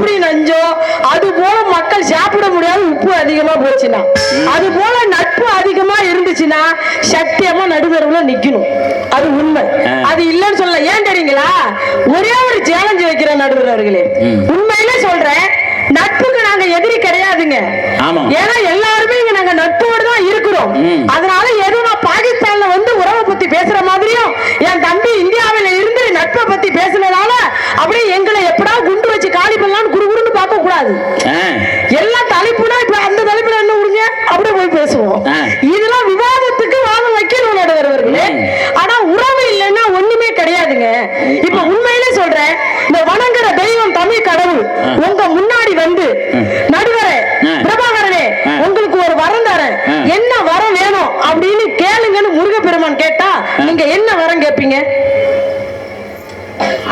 எப்படி நஞ்சோ? அது போல மக்கள் சாப்பிட முடியாத உப்பு அதிகமா போச்சுன்னா. அது போல நட்பு அதிகமா இருந்துச்சுன்னா சத்தியமா நடுவரவுல நிக்கணும். அது உண்மை. அது இல்லைன்னு சொல்ல ஏன் தெரியுங்களா? ஒரே ஒரு சேலஞ்சு வைக்கிற நடுவர் அவர்களே ம். உண்மையிலே சொல்றேன் நட்புக்கு நாங்க எதிரி கிடையாதுங்க. ஏன்னா எல்லாருமே இங்க நாங்க நட்போடு தான் இருக்கிறோம். அதனால ஏதோ நான் பாகிஸ்தான்ல வந்து உறவை பத்தி பேசுற மாதிரியும் என் தம்பி இந்தியாவில இருந்து நட்பை பத்தி பேசுனதால அப்படியே எங்களை Nacional.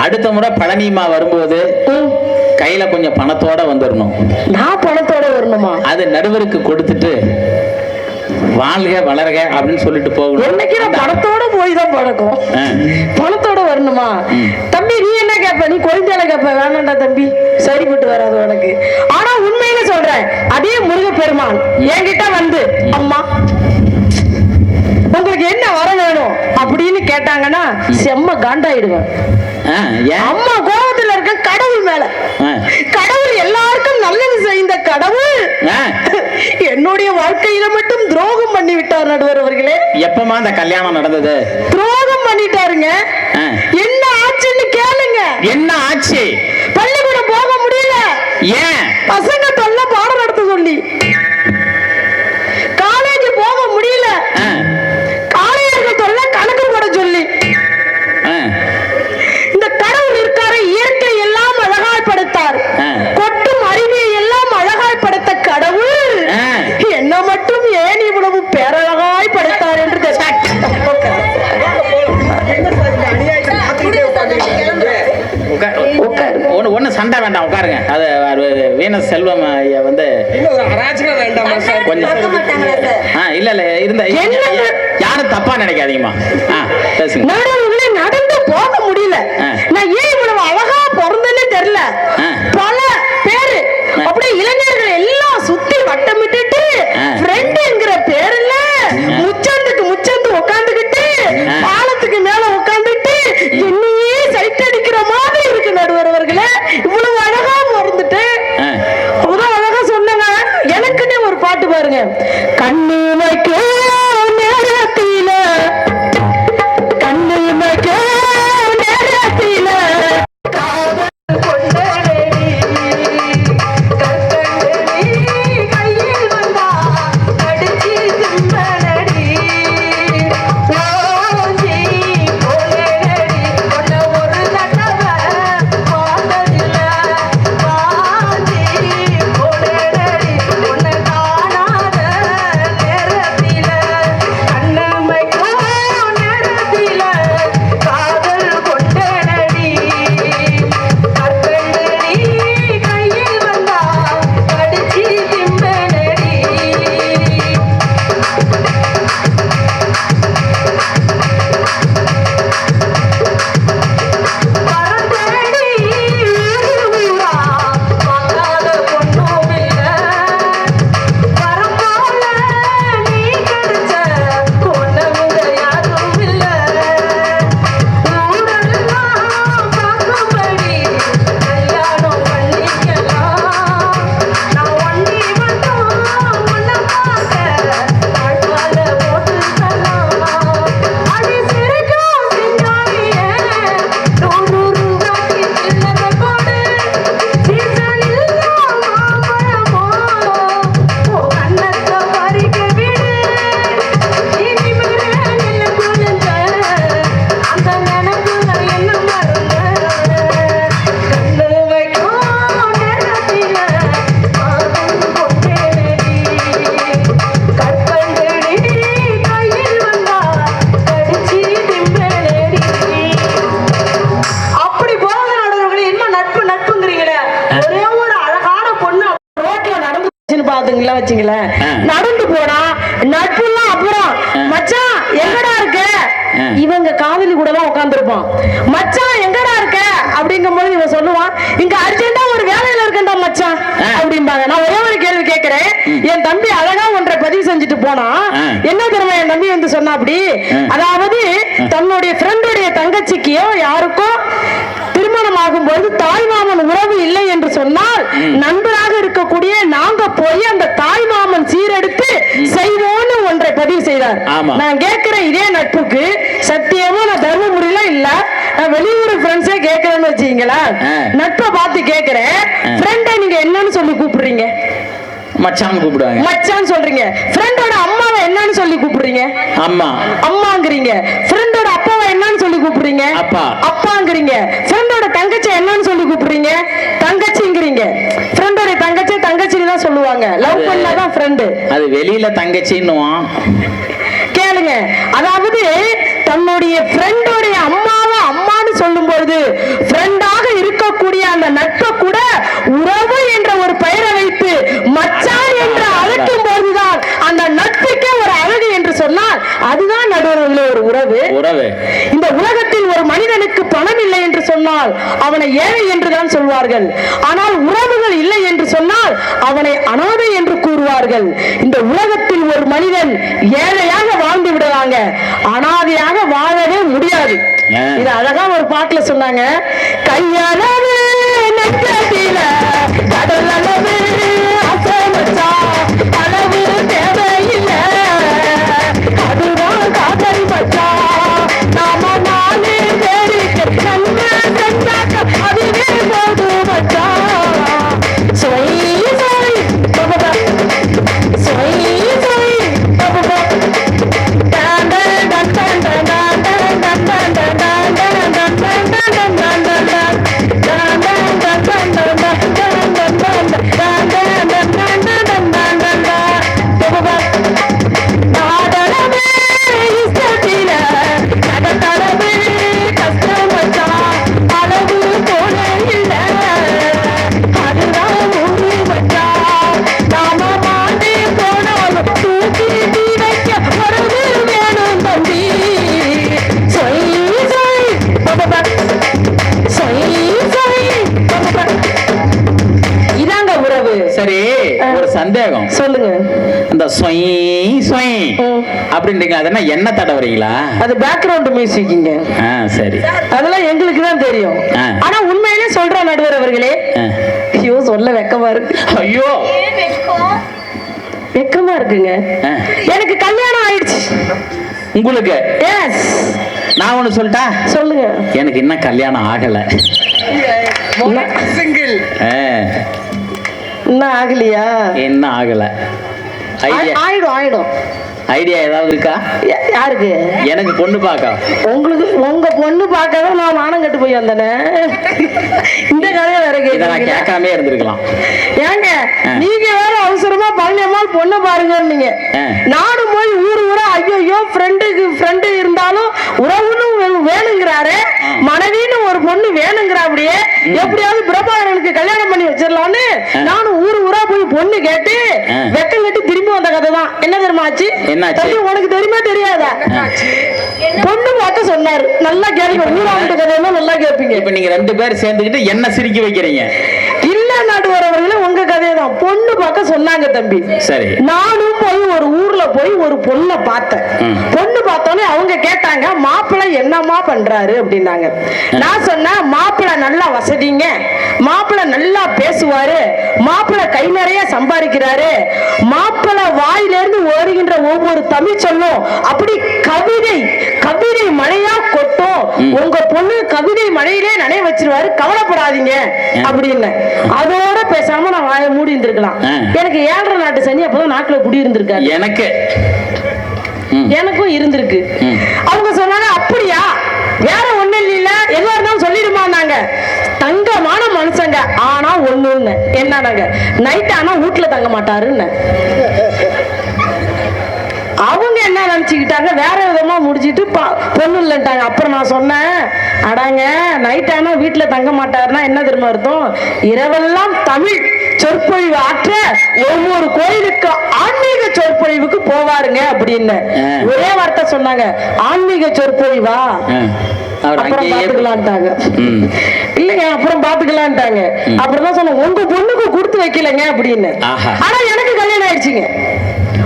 அடுத்த முறை பழனிமா வரும்போது. கையில கொஞ்சம் பணத்தோட வந்துடணும் நான் பணத்தோட வரணுமா? அது நடுவருக்கு கொடுத்துட்டு வாழ்க வளர்க அப்படின்னு சொல்லிட்டு போகணும். என்னைக்கு நான் பணத்தோட போய் தான் பழக்கம். பணத்தோட வரணுமா. தம்பி நீ என்ன கேப்ப? நீ குழந்தையில கேப்ப? வேணாண்டா தம்பி. சரிப்பட்டு வராது உனக்கு. ஆனா உண்மையில சொல்றேன். அதே முருகப்பெருமான் என்கிட்ட வந்து அம்மா உங்களுக்கு என்ன வர வேணும்? அப்படின்னு கேட்டாங்கன்னா செம்ம காண்டாயிடுவேன். அம்மா கோபத்துல இருக்க கடவுள் மேல. கடவுள் எல்லாருக்கும் நல்லது செய்த கடவுள். என்னுடைய வாழ்க்கையில மட்டும் துரோகம் பண்ணி விட்டார் நடுவர் அவர்களே. எப்பமா அந்த கல்யாணம் நடந்தது? துரோகம் பண்ணிட்டாருங்க. என்ன ஆச்சுன்னு கேளுங்க. என்ன ஆச்சு? பள்ளிக்கூடம் போக முடியல. ஏன்? பசங்க வீணஸ் செல்வம் ஐயா வந்து கொஞ்சம் ஆ இல்ல இல்ல இருந்த என்ன? யாரும் தப்பா நினைக்காதீங்கம்மா. ஆ பேசுங்க. நடுவுல நடந்து போக முடியல. நான் ஏன் ஒரு பாட்டு பாருங்க வச்சுங்களேன். நடந்து போனா நட்புலாம் அப்புறம். மச்சான் எங்கடா இருக்க? இவங்க காதலி கூட தான் உட்காந்துருப்பான் மச்சான் எங்கடா இருக்க? அப்படிங்கும் போது இவன் சொல்லுவான் இங்க அர்ஜென்டா ஒரு வேலையில இருக்கண்டா மச்சான். அப்படிம்பாங்க. நான் ஒரே ஒரு கேள்வி கேட்கிறேன். என் தம்பி அழகா ஒன்றை பதிவு செஞ்சுட்டு போனா என்ன தெரியுமா என் தம்பி வந்து சொன்னா அப்படி? அதாவது தன்னுடைய ஃப்ரெண்டுடைய தங்கச்சிக்கோ யாருக்கோ திருமணம் ஆகும்போது பொழுது தாய் மாமன் உறவு இல்லை என்று சொன்னால் நண்பராக நான் கேட்கிற இதே நட்புக்கு சத்தியமா நான் தர்மபுரியில இல்ல. நான் வெளியூர் ஃப்ரெண்ட்ஸே கேட்கறேன்னு வச்சீங்களேன் ஆ. நட்பை பார்த்து கேட்கிறேன். ஃப்ரெண்டை நீங்க என்னன்னு சொல்லி கூப்பிடுறீங்க? மச்சான் கூப்பிடுவாங்க. மச்சான் சொல்றீங்க. ஃப்ரெண்டோட அம்மாவை என்னன்னு சொல்லி கூப்பிடுறீங்க? அம்மா. அம்மாங்கிறீங்க. ஃப்ரெண்டோட அப்பாவை என்னன்னு சொல்லி கூப்பிடுறீங்க? அப்பா. அப்பாங்கிறீங்க. ஃப்ரெண்டோட தங்கச்சி என்னன்னு சொல்லி கூப்பிடுறீங்க தங்கச்சிங்கிறீங்க ஃப்ரெண்டோட தங்கச்சி தங்கச்சின்னு தான் சொல்லுவாங்க. லவ் பண்ணாதான் ஃப்ரெண்டு அது வெளியில தங்கச்சின்னுவான். கேளுங்க. அதாவது தன்னுடைய ஃப்ரெண்டோடைய அம்மாவை அம்மான்னு சொல்லும்போது ஃப்ரெண்டாக இருக்கக்கூடிய அந்த நட்பை கூட உறவு என்ற ஒரு பெயரை வைத்து மச்சான் என்று அழைக்கும் போதுதான் அந்த நட்புக்கே ஒரு அழகு என்று சொன்னால் அதுதான் நடுவர்களே ஒரு உறவு. உறவு. இந்த உலகத்தில் ஒரு மனிதனுக்கு பணம் இல்லை என்று சொன்னால் அவனை ஏழை என்று தான் சொல்வார்கள். ஆனால் உறவுகள் இல்லை என்று சொன்னால் அவனை அனாதை என்று கூறுவார்கள். இந்த உலகத்தில் ஒரு மனிதன் ஏழையாக வாழ்ந்து விடுவாங்க அனாதையாக வாழவே முடியாது? இது அழகா ஒரு பாட்டுல சொன்னாங்க. கையளவு சரி ஒரு சந்தேகம். சொல்லுங்க. இந்த சொய் சொய். அப்படின்றீங்க அது என்ன என்ன தடவுறீங்களா? அது பேக்ரவுண்ட் மியூசிக்குங்க ஆ சரி. அதெல்லாம் எங்களுக்கு தான் தெரியும். ஆ. ஆனா உண்மையிலே சொல்ற நடுவர் அவர்களே. ஐயோ சொல்ல வெக்கமா இருக்கு. ஐயோ. வெக்கமா? இருக்குங்க. ஆ. எனக்கு கல்யாணம் ஆயிடுச்சு. உங்களுக்கு? எஸ் நான் ஒண்ணு சொல்லிட்டா? சொல்லுங்க. எனக்கு இன்னும் கல்யாணம் ஆகல. ஆ, இன்னும் ஆகலையா? இன்னும் ஆகல? ஐடியா ஆயிடும் ஆயிடும். ஐடியா ஏதாவது இருக்கா? யாருக்கு? எனக்கு பொண்ணு பார்க்க. உங்களுக்கு உங்க பொண்ணு பார்க்கவே நான் மானம் கட்டு போய் வந்தேனே. இந்த கதையை வேற நான் கேட்காம இருந்திருக்கலாம். ஏங்க. நீங்க வேற அவசரமா பழனியம்மாள் பொண்ணை பாருங்கன்னீங்க. நானும் போய் ஊர் ஊரா ஐயோ ஃப்ரெண்டுக்கு ஃப்ரெண்டு இருந்தாலும் உறவுன்னு வேணுங்கிறாரு. மனைவின்னு ஒரு பொண்ணு வேணுங்கிறா அப்படியே எப்படியாவது பிரபாகரனுக்கு கல்யாணம் பண்ணி வச்சிடலாம்னு ஆ. நானும் ஊர் ஊரா போய் பொண்ணு கேட்டு. வெக்கம் கட்டி திரும்பி வந்த கதை தான் என்ன தெரியுமா ஆச்சு என்னாச்சு? உனக்கு தெரியுமா தெரியாதா? பொண்ணு பார்க்க சொன்னாரு. நல்லா கேளுங்க ஊரா வீட்டு கதையெல்லாம் நல்லா கேட்பீங்க. இப்ப நீங்க ரெண்டு பேரும் சேர்ந்துக்கிட்டு என்ன சிரிக்க வைக்கிறீங்க? இல்ல நாட்டு கதையை தான் பொண்ணு பார்க்க சொன்னாங்க தம்பி. சரி. நானும் போய் ஒரு ஊர்ல போய் ஒரு பொண்ணை பார்த்தேன். பொண்ணு பார்த்தோன்னே அவங்க கேட்டாங்க மாப்பிள்ளை என்னம்மா பண்றாரு? அப்படின்னாங்க. நான் சொன்னேன் மாப்பிள்ளை நல்லா வசதிங்க. மாப்பிள்ளை நல்லா பேசுவாரு. மாப்பிள்ளை கை நிறைய சம்பாதிக்கிறாரு. மாப்பிள்ளை வாயிலிருந்து ஓடுகின்ற ஒவ்வொரு தமிழ் சொல்லும். அப்படி கவிதை கவிதை மழையா கொட்டும். உங்க பொண்ணு கவிதை மழையிலே நனைய வச்சிருவாரு. கவலைப்படாதீங்க. அப்படின்னு அதோட பேசாம நான் வாயை மூடி இருந்திருக்கலாம். எனக்கு ஏழரை நாட்டு சனி அப்பதான் நாட்டுல குடி இருந்திருக்காரு. எனக்கு. எனக்கும் இருந்திருக்கு. அவங்க சொன்னாங்க அப்படியா? வேற ஒண்ணு இல்ல எதுவா இருந்தாலும் சொல்லிடுமான்னாங்க. தங்கமான மனுஷங்க. ஆனா ஒண்ணுன்னு. என்னன்னாங்க? நைட் ஆனா வீட்டுல தங்க மாட்டாருன்னு. அவங்க என்ன நினைச்சுக்கிட்டாங்க? வேற விதமா முடிச்சிட்டு பொண்ணு இல்லைன்ட்டாங்க. அப்புறம் நான் சொன்னேன் அடாங்க நைட் ஆனா வீட்டுல தங்க மாட்டாருன்னா என்ன தெரியுமா அர்த்தம்? இரவெல்லாம் தமிழ். சொற்பொழிவு ஆற்ற ஒவ்வொரு கோயிலுக்கு ஆன்மீக சொற்பொழிவுக்கு போவாருங்க அப்படின்னு. ஒரே வார்த்தை சொன்னாங்க ஆன்மீக சொற்பொழிவா ஆ. அவர் அப்புறம் அங்கேயே பாத்துக்கலான்ட்டாங்க ம். இல்லைங்க அப்புறம் பாத்துக்கலான்ட்டாங்க அப்புறம் தான் சொன்னேன் உங்க பொண்ணுக்கு கொடுத்து வைக்கலங்க அப்படின்னு ஆஹா. ஆனா எனக்கு கல்யாணம் ஆயிடுச்சுங்க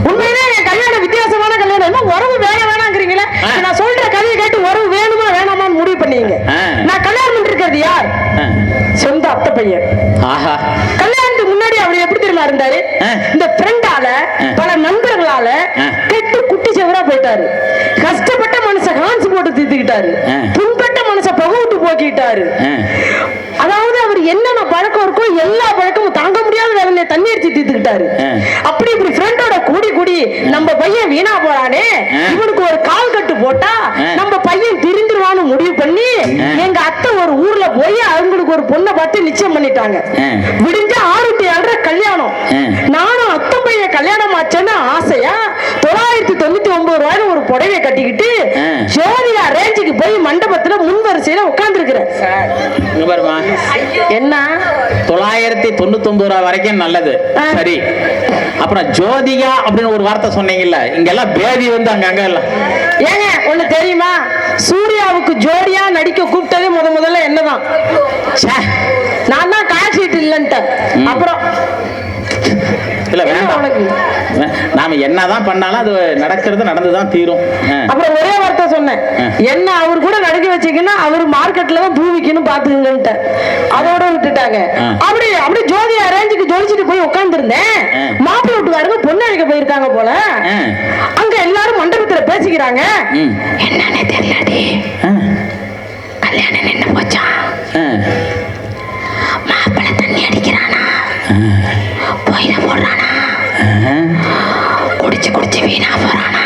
உண்மையிலே என் கல்யாணம் வித்தியாசமான கல்யாணம் என்ன உறவு வேற வேணாங்கிறீங்களே. நான் சொல்ற கதையை கேட்டு உறவு வேணுமா வேணாமான்னு முடிவு பண்ணீங்க. நான் கல்யாணம் பண்ணிருக்கிறது யார். சொந்த அத்தை பையன் முன்னாடி அவர் எப்படி தெரியுமா இருந்தாரு. இந்த ஃப்ரெண்டால. பல நண்பர்களால. கெட்டு குட்டி செவரா போயிட்டாரு கஷ்டப்பட்ட மனுஷன் கான்ஸ் போட்டு தீர்த்துக்கிட்டாரு ஆ. புண்பட்ட மனுஷன் புகை விட்டு போக்கிட்டாரு. அதாவது அவர் என்னென்ன பழக்கம் இருக்கோ எல்லா பழக்கமும் தாங்க முடியாத வேலையை தண்ணி அடிச்சு தீர்த்துக்கிட்டாரு ஆ. அப்படி இப்படி ஃப்ரெண்டோட கூடி கூடி நம்ம பையன் வீணா போறானே. இவனுக்கு ஒரு கால் கட்டு போட்டா. நம்ம பையன் திருந்துருவான்னு முடிவு பண்ணி. எங்க அத்தை ஒரு ஊர்ல போய் அவங்களுக்கு ஒரு பொண்ணை பார்த்து நிச்சயம் பண்ணிட்டாங்க. விடிஞ்ச ஆறு டு ஏழரை கல்யாணம். நானும் அத்தை பையன் கல்யாணம் ஆச்சேன்னு ஆசையா தொள்ளாயிரத்தி தொண்ணூத்தி ஒன்பது ரூபாய்னு ஒரு புடவைய கட்டிக்கிட்டு ஆ. ஜோதிகா ரேஞ்சுக்கு போய் மண்டபத்துல முன் வரிசையில உட்கார்ந்து இங்க பாருமா என்ன தொள்ளாயிரத்தி தொண்ணூத்தி ஒன்பது ரூபா வரைக்கும் நல்லது. சரி. அப்புறம் ஜோதிகா அப்படின்னு ஒரு வார்த்தை சொன்னீங்கல்ல இங்கெல்லாம் பேதி வந்து அங்கங்க எல்லாம் ஏங்க ஒண்ணு தெரியுமா? சூர்யாவுக்கு ஜோடியா நடிக்க கூப்பிட்டதே முத முதல்ல என்னதான். நான் தான் ஷீட் இல்லன்ட்டேன். அப்புறம்? இல்ல வேண்டாம். நாம என்னதான் பண்ணாலும் அது நடக்கிறது நடந்துதான் தீரும். அப்புறம் ஒரே சொன்னேன். என்ன அவர் கூட நடிக்க வச்சீங்கன்னா அவர் மார்க்கெட்ல தான் பூ விக்கணும் பாத்துக்கங்கன்ட்டு அதோட விட்டுட்டாங்க. அப்படி அப்படி ஜோதி அரேஞ்சுக்கு ஜொலிச்சுட்டு போய் உட்கார்ந்துருந்தேன் ஆ. மாப்பிள்ளை வீட்டுக்காரங்க பொண்ணு அழைக்க போயிருக்காங்க போல. அங்க எல்லாரும் மண்டபத்துல பேசிக்கிறாங்க. என்னன்னு தெரியலடி. கல்யாணம் நின்னு போச்சா. மாப்பிள்ளை தண்ணி அடிக்கிறானா பொயில போடுறானா. குடிச்சு குடிச்சு வீணா போறானா.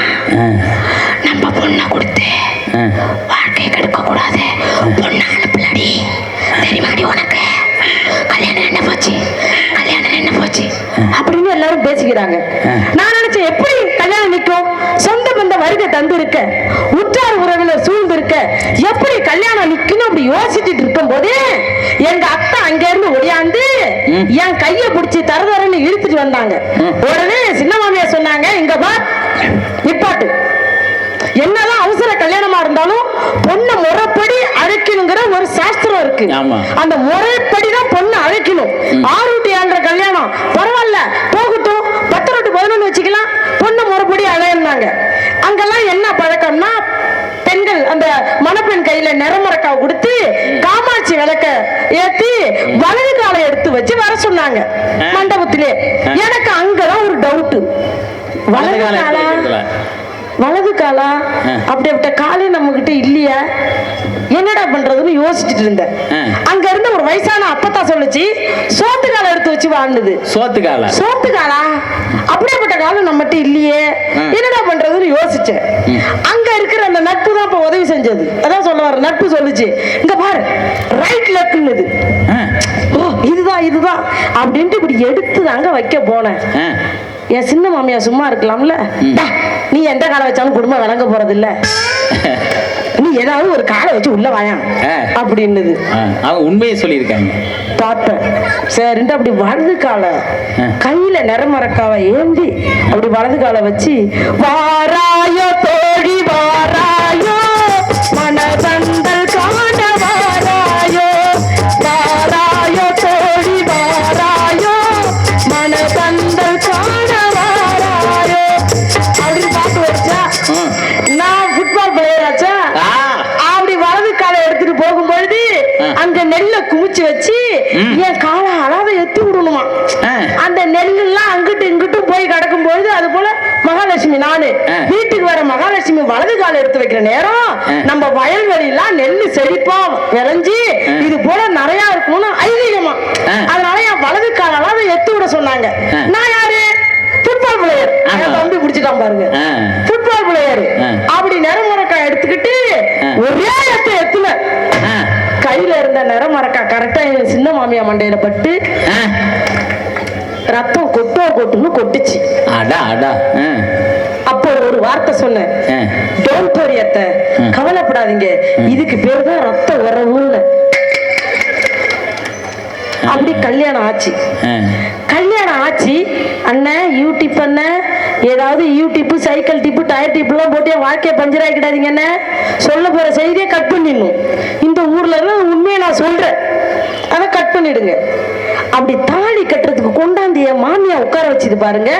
நம்ம பொண்ணை கொடுத்து. வாழ்க்கையை கெடுக்க கூடாது பொண்ணு அனுப்பலடி தெரியுமாடி உனக்கு? கல்யாணம் என்ன போச்சு? கல்யாணம் என்ன போச்சு? அப்படின்னு எல்லாரும் பேசிக்கிறாங்க. நான் நினைச்சேன் எப்படி கல்யாணம் நிக்கும் சொந்த பந்த வருகை தந்து இருக்க உற்றார் உறவினர் சூழ்ந்து இருக்க எப்படி கல்யாணம் நிக்கணும் அப்படி யோசிச்சுட்டு இருக்கும் போது எங்க அத்தை அங்க இருந்து ஒடியாந்து. என் கைய பிடிச்சி தரதரன்னு இழுத்துட்டு வந்தாங்க. உடனே சின்ன மாமியார் சொன்னாங்க இங்க பா நிப்பாட்டு. என்னதான் அவசர கல்யாணமா இருந்தாலும் பொண்ணை முறைப்படி அழைக்கணுங்கிற ஒரு சாஸ்திரம் இருக்கு. அந்த முறைப்படி தான் பொண்ணை அழைக்கணும். ஆறு டு ஏழரை கல்யாணம் பரவாயில்ல போகட்டும். பத்து டு பதினொன்று வச்சுக்கலாம். பொண்ணை முறைப்படி அழையினாங்க அங்கெல்லாம் என்ன பழக்கம்னா பெண்கள் அந்த மணப்பெண் கையில நிறமரக்காவை கொடுத்து காமாட்சி விளக்க ஏத்தி வலது காலை எடுத்து வச்சு வர சொன்னாங்க. மண்டபத்திலே. எனக்கு அங்கதான் ஒரு டவுட் வலது காலை. வலது காலா. அப்படிப்பட்ட காலே நம்ம கிட்ட இல்லையா என்னடா பண்றதுன்னு யோசிச்சுட்டு இருந்தேன். அங்க இருந்த ஒரு வயசான அப்பத்தா சொல்லுச்சு சோத்து காலை எடுத்து வச்சு வாழ்ந்தது சோத்து காலை சோத்து காலா அப்படிப்பட்ட காலம் நம்மகிட்ட இல்லையே. என்னடா பண்றதுன்னு யோசிச்சேன். அங்க இருக்கிற அந்த நட்பு தான் இப்ப உதவி செஞ்சது அதான் சொல்ல வர நட்பு சொல்லுச்சு இங்க பாரு ரைட் ஆ. ஓ இதுதான் இதுதான் அப்படின்ட்டு இப்படி எடுத்து தாங்க வைக்க போனேன். என் சின்ன மாமியா சும்மா இருக்கலாம்ல நீ எந்த காலை வச்சாலும் குடும்பம் விளங்க போறது இல்ல நீ ஏதாவது ஒரு காலை வச்சு உள்ள வாயா ஆ. அப்படின்னுது. அவங்க உண்மையை சொல்லியிருக்காங்க பார்த்தேன் சரின்ட்டு அப்படி வலது காலை. கையில நிறமரக்காவை ஏந்தி அப்படி வலது காலை வச்சு வாராயோ தோழி வாராயோ மகாலட்சுமி வலது காலை எடுத்து வைக்கிற நேரம். நம்ம வயல்வெளியெல்லாம் நெல்லு செழிப்பா விளைஞ்சு. இது போல நிறைய இருக்கும்னு ஐதீகமா. அதனால என் வலது காலால எத்தி விட சொன்னாங்க. நான் யாரு ஃபுட்பால் பிளேயர். என் தம்பி பிடிச்சிட்டான் பாருங்க. Football player. அப்படி நிறமுறக்காய் எடுத்துக்கிட்டு. ஒரே எத்த எத்துல. கையில இருந்த நிறமரக்கா கரெக்டா என் சின்ன மாமியா மண்டையில பட்டு. ரத்தம் கொட்டோ கொட்டுன்னு கொட்டுச்சு அடா அடா வார்த்தை சொன்னேன். டோன்ட் வரி அத்தை. கவலைப்படாதீங்க. இதுக்கு பேர் தான் ரத்த உறவுன்னு அப்படி கல்யாணம் ஆச்சு. கல்யாணம் ஆச்சு. அண்ணன் யூடியூப் அண்ணன் ஏதாவது யூடியூப் சைக்கிள் டிப்பு டயர் டிப்புலாம் போட்டு என் வாழ்க்கையை பஞ்சர் ஆக்கிடாதீங்க என்ன சொல்ல போற செய்தியை கட் பண்ணிடணும். இந்த ஊர்ல இருந்து உண்மையை நான் சொல்றேன். அதை கட் பண்ணிடுங்க. அப்படி தாலி கட்டுறதுக்கு கொண்டாந்து என் மாமியா உட்கார வச்சு ஆரம்பிச்சது பாருங்க